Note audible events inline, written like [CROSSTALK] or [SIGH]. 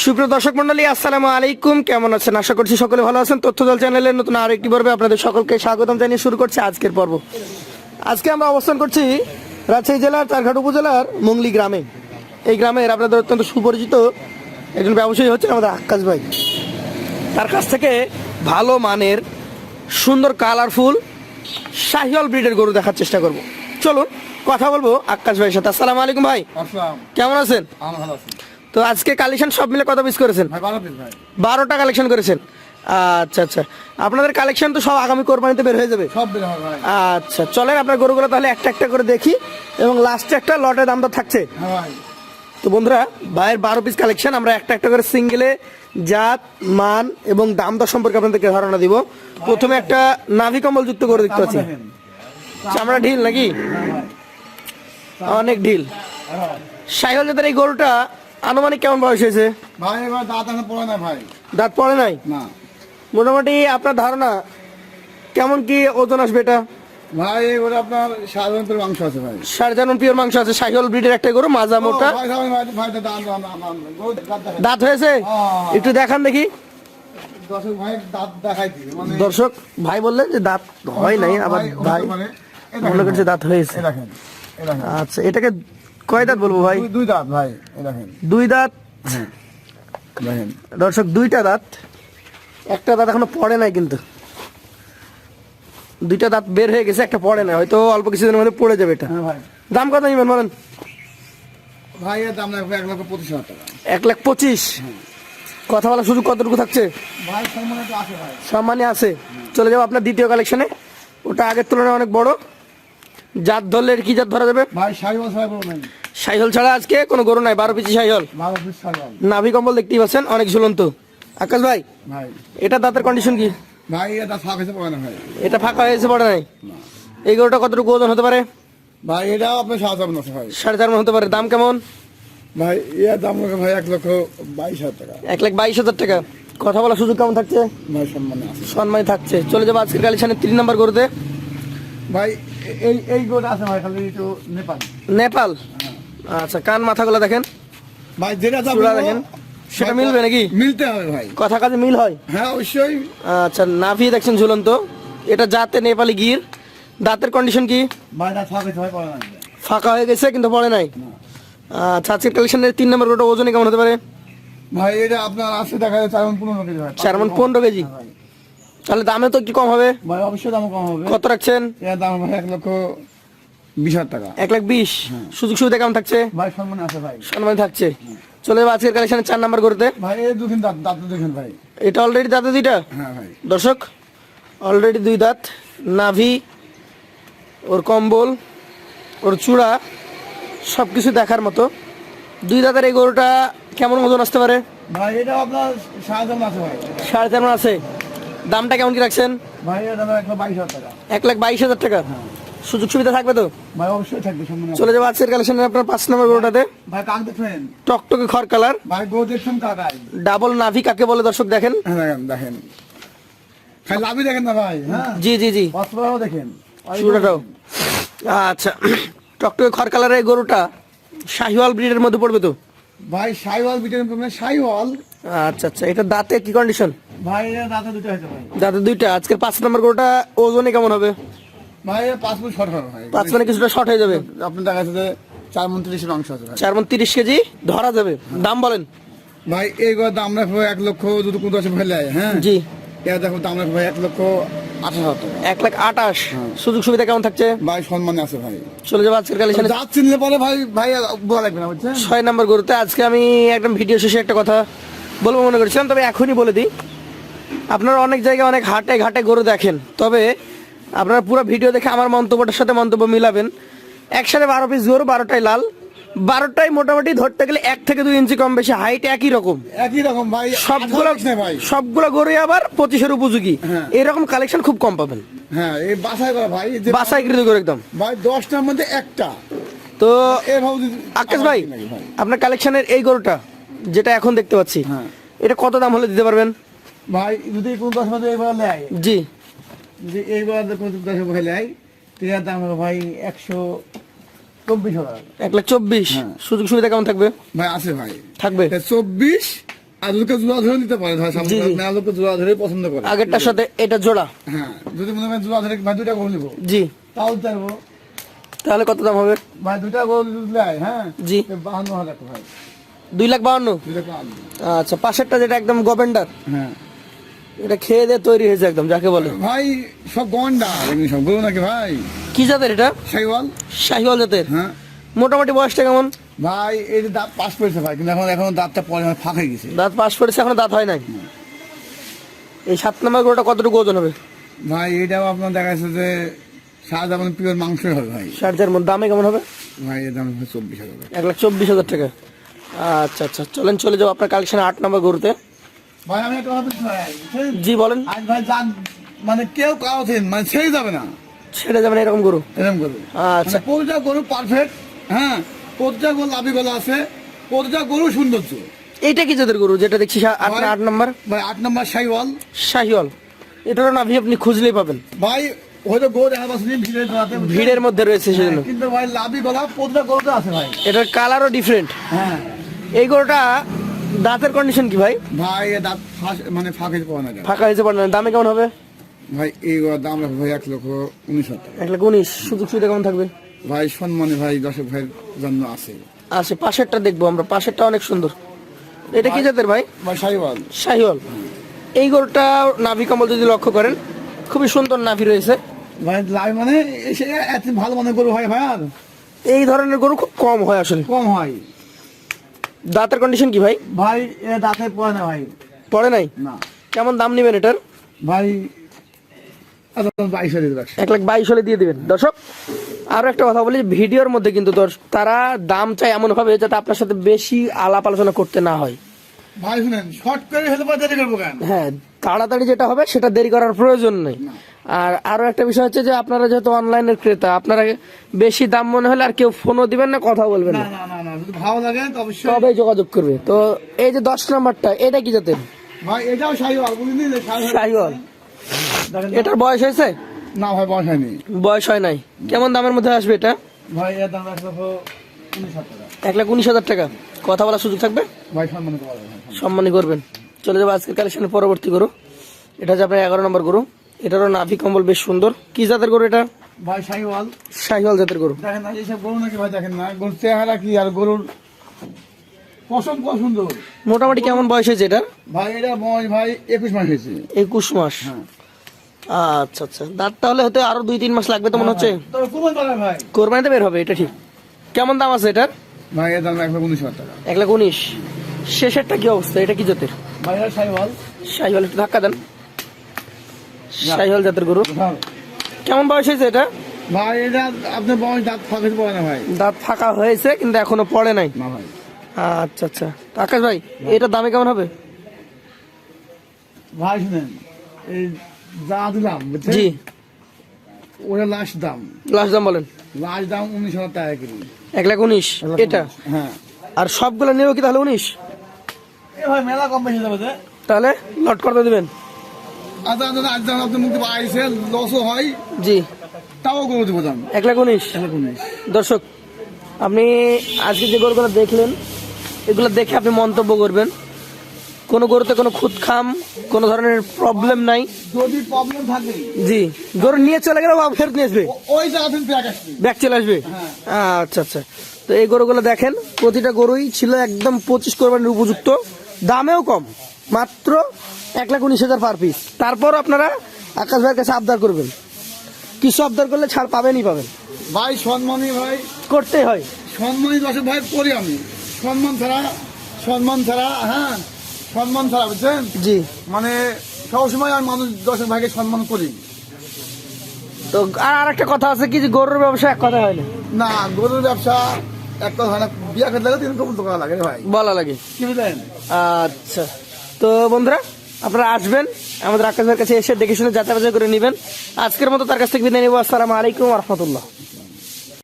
সুপ্রিয় দর্শক মন্ডলী আসসালামু আলাইকুম। কেমন আছেন? আশা করছি সকলে ভালো আছেন। তথ্য দল চ্যানেলের নতুন আরেকটি পর্বে আপনাদের সকলকে স্বাগতম জানিয়ে শুরু করছি আজকের পর্ব। আজকে আমরা অবস্থান করছি রাজশাহী জেলার চারঘাট উপজেলার মংলি গ্রামে। এই গ্রামের আপনাদের অত্যন্ত সুপরিচিত একজন ব্যবসায়ী হচ্ছেন আমাদের আকাশ ভাই। তার কাছ থেকে ভালো মানের সুন্দর কালারফুল শাহিওয়াল ব্রিডের গরু দেখার চেষ্টা করব। চলুন কথা বলব আকাশ ভাইয়ের সাথে। আসসালামু আলাইকুম ভাই। কেমন আছেন? ভালো আছি। তো আজকে কালেকশন সব মিলে কত পিস করেছেন? বারোটা কালেকশন করেছেন। আচ্ছা আচ্ছা। আপনাদের কালেকশন তো সব আগামী কোরবানিতে বের হয়ে যাবে। আচ্ছা চলেন আপনার গরুগুলো তাহলে একটা একটা করে দেখি এবং লাস্টে একটা লটের দামটা থাকছে। হ্যাঁ তো বন্ধুরা ভাইয়ের বারো পিস কালেকশন আমরা একটা একটা করে সিঙ্গেলে জাত মান এবং দাম দর সম্পর্কে আপনাদেরকে ধারণা দিব। প্রথমে একটা নাভি কম্বল যুক্ত করে দেখতে পাচ্ছি। চামড়া ঢিল নাকি? অনেক ঢিল। হ্যাঁ। সাইকেল জাতের এই গরুটা আনুমানিক কেমন বয়স হয়েছে? ভাই এবার দাঁত এখন পড়ে না ভাই। দাঁত পড়ে নাই? না। মোটামুটি আপনার ধারণা কেমন কি ওজন আসবে এটা? ভাই এবার আপনার মাংস আছে ভাই। পিওর মাংস আছে সাইকেল ব্রিডের একটা গরু মাজা মোটা। দাঁত হয়েছে? হ্যাঁ। একটু দেখান দেখি। দর্শক ভাই মানে দর্শক ভাই বললেন যে দাঁত হয় নাই আবার ভাই। মনে করছে দাঁত হয়েছে। আচ্ছা এটাকে কয় দাঁত বলব ভাই? দুই- দাঁত ভাই দেখেন। দুই দাঁত? দেখেন। দর্শক দুইটা দাঁত। একটা দাঁত এখনও পড়ে নাই কিন্তু। দুইটা দাঁত বের হয়ে গেছে একটা পড়ে নাই। হয়তো অল্প কিছুদিনের মধ্যে পড়ে যাবে এটা। হ্যাঁ ভাই। দাম কত নেবেন বলেন? ভাই দাম লাগবে এক লক্ষ পঁচিশ হাজার টাকা। এক লাখ পঁচিশ? কথা বলার সুযোগ কতটুকু থাকছে? সম্মানে আছে চলে যাব আপনার দ্বিতীয় কালেকশনে ওটা আগের তুলনায় অনেক বড়। জাত ধরলে কি জাত ধরা যাবে? ভাই সাড়ে বলবেন সাইহল ছাড়া আজকে কোনো গরু নাই বারো পিচি সাইহল নাভি কম্বল দেখতেই পাচ্ছেন অনেক ঝুলন্ত। আকাশ ভাই ভাই। এটা দাঁতের কন্ডিশন কি? ভাই এটা ফাঁক হয়েছে পড়ে না ভাই। এটা ফাঁকা হয়েছে পড়ে নাই? এই গরুটা কতটুকু ওজন হতে পারে? ভাই এটাও আপনার হাজার আছে ভাই। সাড়ে চার হতে পারে। দাম কেমন? ভাই দাম ভাই এক লক্ষ বাইশ হাজার টাকা। এক লাখ বাইশ হাজার টাকা। কথা বলার সুযোগ কেমন থাকছে? সম্মানে থাকছে। চলে যাব আজকের কালেকশনের তিন নম্বর গরুতে। ভাই এই এই গোটা আছে ভাই খালি একটু নেপাল। নেপাল? আচ্ছা কান মাথাগুলো দেখেন। ভাই যেটা দেখেন। সেটা মিলবে নাকি? মিলতে হবে ভাই। কথা কাজে মিল হয়? হ্যাঁ অবশ্যই। আচ্ছা নাভি দেখছেন ঝুলন্ত। এটা জাতে নেপালি গির। দাঁতের কন্ডিশন কি? ফাঁক হয়ে গেছে কিন্তু পড়ে নাই? আচ্ছা আজকের কালেকশনের তিন নম্বর গরুটা ওজনে কেমন হতে পারে? ভাই এটা আপনার আছে দেখা যায় চার মণ পনেরো কেজি চার মণ পনেরো কেজি? ভাই। তাহলে দামে তো কি কম হবে? ভাই অবশ্যই দাম কম হবে। কত রাখছেন? এর দাম ভাই এক লক্ষ বিশ হাজার টাকা। এক লাখ বিশ? সুযোগ সুবিধা কেমন থাকছে? ভাই সম্মানে আছে ভাই। সম্মান থাকছে। চলে যাব আজকের কালেকশনের চার নাম্বার করতে ভাই এই দুদিন দাঁত দাঁত দেখেন ভাই। এটা অলরেডি দাঁতে দুইটা? হ্যাঁ ভাই। দর্শক অলরেডি দুই দাঁত। নাভি ওর কম্বল ওর চূড়া সব কিছু দেখার মতো। দুই দাঁতের এই গরুটা কেমন ওজন আসতে পারে? ভাই এটা আপনার সাত হাজার আছে ভাই। সাড়ে চার আছে। দামটা কেমন কি রাখছেন? এক লাখ বাইশ হাজার টাকা। সুযোগ সুবিধা থাকবে তো? ভাই অবশ্যই থাকবে চলে যাব আজকের কালেকশনের আপনার পাঁচ নম্বর গরুটাতে ভাই কাক দেখবেন টকটকে খড় কালার ভাই গো দেখছেন কাকাই? ডাবল নাভি কাকে বলে দর্শক দেখেন? হ্যাঁ দেখেন দেখেন। খালি দেখেন না ভাই হ্যাঁ? জি জি জি। অস্ত্রটাও দেখেন। চূড়াটাও আচ্ছা [CLEARS THROAT] টকটকে খড় কালারের এই গরুটা শাহিওয়াল ব্রিডের মধ্যে পড়বে তো? ভাই বিটেন প্রবলেম সাইওয়াল আচ্ছা আচ্ছা এটা দাঁতে কি কন্ডিশন ভাই দাঁতে দুটো হয়েছে ভাই। দাঁতে দুইটা। আজকের পাঁচ নম্বর গরুটা ওজনে কেমন হবে? ভাই পাঁচ ফুট শর্ট হবে ভাই। পাঁচ মানে কিছুটা শর্ট হয়ে যাবে। আপনার দেখা যাচ্ছে চার মন তিরিশের অংশ আছে চার মন তিরিশ কেজি ধরা যাবে। দাম বলেন। ভাই এই দাম রাখব এক লক্ষ দশে ফেলে হ্যাঁ? জি। এর দেখো দাম রাখব ভাই এক লক্ষ আঠাশ হাজার এক লাখ আটাশ সুযোগ সুবিধা কেমন থাকছে? ভাই সম্মানে আছে ভাই। চলে যাব আজকের কালেকশনে। যা চিনলে পরে ভাই ভাই বলা লাগবে না বুঝছেন? ছয় নম্বর গরুতে আজকে আমি একদম ভিডিও শেষে একটা কথা বলব মনে করছিলাম তবে এখনই বলে দিই। আপনারা অনেক জায়গায় অনেক হাটে ঘাটে গরু দেখেন। তবে আপনারা পুরো ভিডিও দেখে আমার মন্তব্যটার সাথে মন্তব্য মিলাবেন। একসাথে বারো পিস গরু বারোটাই লাল। বারোটাই মোটামুটি ধরতে গেলে এক থেকে দুই ইঞ্চি কম বেশি হাইট একই রকম। একই রকম ভাই সবগুলো ভাই। সবগুলো গরুই আবার পঁচিশের উপযোগী। হ্যাঁ। এরকম কালেকশন খুব কম পাবেন। হ্যাঁ এই বাসায় করা ভাই এই যে বাসাইকৃত গরু একদম। ভাই দশটার মধ্যে একটা। তো আকাশ ভাই আপনার কালেকশনের এই গরুটা যেটা এখন দেখতে পাচ্ছি হ্যাঁ। এটা কত দাম হলে দিতে পারবেন? ভাই যদি কোন দশ মধ্যে এইবার নেয় জি। যদি এইবার কোন দশ মধ্যে নেয় দাম হবে ভাই একশো চব্বিশ হাজার এক লাখ চব্বিশ। হ্যাঁ। সুযোগ সুবিধা কেমন থাকবে? ভাই আছে ভাই। থাকবে? চব্বিশ আর লোকে জোড়া ধরে নিতে পারে ভাই সামনে জি, জি। লোকে জোড়া ধরে পছন্দ করে। আগেরটার সাথে এটা জোড়া? হ্যাঁ যদি মনে জোড়া ধরে ভাই দুইটা গরু নিবো। জি। তাও তাহলে কত দাম হবে? ভাই দুইটা হ্যাঁ? জি। বাহান্ন হাজার ভাই। দুই লাখ বাহান্ন। আচ্ছা পাশেরটা যেটা একদম গভেন্ডার? হ্যাঁ। এটা খেয়ে দিয়ে তৈরি হয়েছে একদম যাকে বলে। ভাই সব গন্ডা এমনি সব গরু নাকি ভাই? কি জাতের এটা? সাইওয়াল শাহিওয়াল জাতের? হ্যাঁ। মোটামুটি বয়সটা কেমন? ভাই এই দাঁত পাস করেছে ভাই কিন্তু এখন এখন দাঁতটা পরে মানে ফাঁক হয়ে গেছে। দাঁত পাশ করেছে এখনও দাঁত হয় নাই? এই সাত নম্বর গরুটা কতটুকু ওজন হবে? ভাই এটাও আপনার দেখা যাচ্ছে যে সাদা যেমন পিওর মাংসই হবে ভাই। ষাট হাজার মধ্যে দামে কেমন হবে? ভাই এর দাম হবে চব্বিশ হাজার। এক লাখ চব্বিশ হাজার টাকা। আচ্ছা আচ্ছা চলেন চলে যাব আপনার কালেকশনে আট নম্বর গরুতে। ভাই আমি একটা কথা ভাই। জি বলেন। আজ ভাই যান মানে কেউ কাউছেন মানে ছেড়ে যাবে না। ছেড়ে যাবেন এরকম গরু? এরকম গরু। আচ্ছা। মানে প্রতিটা গরু পারফেক্ট হ্যাঁ? প্রতিটা গরু লাভি গলা আছে প্রতিটা গরু সৌন্দর্য এইটা কি জাতের গরু? যেটা দেখছি আপনার আট নম্বর? ভাই আট নম্বর সাইওয়াল শাহিওয়াল। এটারও নাভি আপনি খুঁজলেই পাবেন। ভাই হয়তো গরু দেখা পাচ্ছি ভিড়ের ভিড়ের মধ্যে রয়েছে সেজন্য। কিন্তু ভাই লাভি গলা প্রতিটা গরুতে আছে ভাই। এটার কালারও ডিফারেন্ট হ্যাঁ। এই গরুটা দাঁতের কন্ডিশন কি ভাই? ভাই দাঁত মানে ফাঁকে পাওয়া না যায় ফাঁকা হয়েছে পারে না। দামে কেমন হবে? ভাই এই দাম রাখব ভাই এক লক্ষ উনিশ এক লাখ উনিশ। সুযোগ সুবিধা কেমন থাকবে? ভাই সম্মানে ভাই দর্শক ভাইয়ের জন্য আছে। আচ্ছা পাশেরটা দেখব আমরা। পাশেরটা অনেক সুন্দর। এটা কি জাতের ভাই? ভাই সাইওয়াল শাহিওয়াল এই গরুটা নাভি কম্বল যদি লক্ষ্য করেন খুবই সুন্দর নাভি রয়েছে। ভাই লাভ মানে সে এত ভালো মানে গরু হয় ভাই আর? এই ধরনের গরু খুব কম হয় আসলে। কম হয়। দাঁতের কন্ডিশন কি ভাই? ভাই এ দাঁতে পড়ে না ভাই। পড়ে নাই? না। কেমন দাম নেবেন এটার? ভাই আচ্ছা রাখছি এক লাখ বাইশ হলে দিয়ে দিবেন। দর্শক আরও একটা কথা বলি ভিডিওর মধ্যে কিন্তু তারা দাম চায় এমন ভাবে যাতে আপনার সাথে বেশি আলাপ আলোচনা করতে না হয়। ভাই শুনেন শর্ট করে হলে দেরি করব হ্যাঁ তাড়াতাড়ি যেটা হবে সেটা দেরি করার প্রয়োজন নেই। আর আরও একটা বিষয় হচ্ছে যে আপনারা যেহেতু অনলাইনের ক্রেতা আপনারা বেশি দাম মনে হলে আর কেউ ফোনও দিবেন না কথা বলবেন না। ভালো লাগে তবে যোগাযোগ করবে। তো এই যে দশ নাম্বারটা এটা কি জাতের? ভাই এটাও শাহিওয়াল এটার বয়স হয়েছে? না ভাই বয়স হয়নি। বয়স হয় নাই। কেমন দামের মধ্যে আসবে এটা? ভাই এর দাম এক লাখ উনিশ হাজার টাকা। কথা বলার সুযোগ থাকবে? ভাই সম্মান সম্মানই করবেন। চলে যাব আজকের কালেকশনের পরবর্তী গরু। এটা হচ্ছে আপনার এগারো নম্বর গরু। এটারও নাভি কম্বল বেশ সুন্দর। কি জাতের গরু এটা? ভাই শাহিওয়াল। জাতের গরু। দেখেন না এইসব গরু নাকি ভাই দেখেন না গরুর চেহারা কি আর গরুর পশম কত সুন্দর। মোটামুটি কেমন বয়স হয়েছে এটা ভাই এটা বয়স ভাই একুশ মাস হয়েছে। একুশ মাস। হ্যাঁ। আচ্ছা আচ্ছা। দাঁত তাহলে আরও দুই তিন মাস লাগবে তো মনে হচ্ছে? পাড়া ভাই। কোরবানিতে বের হবে এটা ঠিক। কেমন দাম আছে এটার? ভাই এর দাম এক লক্ষ উনিশ হাজার টাকা। এক লাখ উনিশ। শেষেরটা কি অবস্থা? এটা কি জাতের? ভাই শাহিওয়াল একটু ধাক্কা দেন। জাতের গরু। কেমন বয়স হয়েছে এটা? ভাই এটা আপনার বয়স দাঁত ফাঁকে পড়ে না ভাই। দাঁত ফাঁকা হয়েছে কিন্তু এখনও পড়ে নাই। না ভাই। আচ্ছা আচ্ছা। আকাশ ভাই এটা দামে কেমন হবে? ভাই শুনেন এই যা দিলাম জি। ওটা লাস্ট দাম। লাস্ট দাম বলেন। লাস্ট দাম উনিশ হাজার টাকা কিলো এক লাখ উনিশ এটা? হ্যাঁ। আর সবগুলো নিয়েও কি তাহলে উনিশ? এ ভাই মেলা কম বেশি যাবে তাহলে লট করতে দিবেন। আজ মুক্তি লসও হয়। জি। তাও করে দেবো দাম এক লাখ উনিশ। এক লাখ উনিশ। দর্শক আপনি আজকে যে গরুগুলো দেখলেন এগুলো দেখে আপনি মন্তব্য করবেন। কোনো গরুতে কোনো খুদ খাম কোনো ধরনের প্রবলেম নাই। যদি প্রবলেম থাকে জি। গরু নিয়ে চলে গেলে বা ফেরত নিয়ে আসবে? ওই ব্যাক চলে আসবে? আচ্ছা আচ্ছা। তো এই গরুগুলো দেখেন প্রতিটা গরুই ছিল একদম পঁচিশ কোরবানির উপযুক্ত। দামেও কম মাত্র এক লাখ উনিশ হাজার পার পিস তারপর আপনারা আকাশ ভাইয়ের কাছে আবদার করবেন। কিছু আবদার করলে ছাড় পাবেনই পাবেন। ভাই সম্মানী ভাই। করতে হয়। সম্মানী দশে ভাই করি আমি। সম্মান ছাড়া সম্মান ছাড়া হ্যাঁ সম্মান ছাড়া বুঝছেন? জি। মানে সবসময় আমি মানুষ দশের ভাইকে সম্মান করি। তো আর আরেকটা কথা আছে কি যে গরুর ব্যবসা এক কথা হয় না? না গরুর ব্যবসা একটা হয় না। বিয়া খেতে লাগে তিন টাকা লাগে ভাই। বলা লাগে। কি বুঝলেন? আচ্ছা। তো বন্ধুরা আপনারা আসবেন, আমাদের আকাশের কাছে এসে দেখে শুনে যাতায়াত করে নেবেন। আজকের মতো তার কাছ থেকে বিদায় নেব। আসসালামু আলাইকুম রহমতুল্লাহ।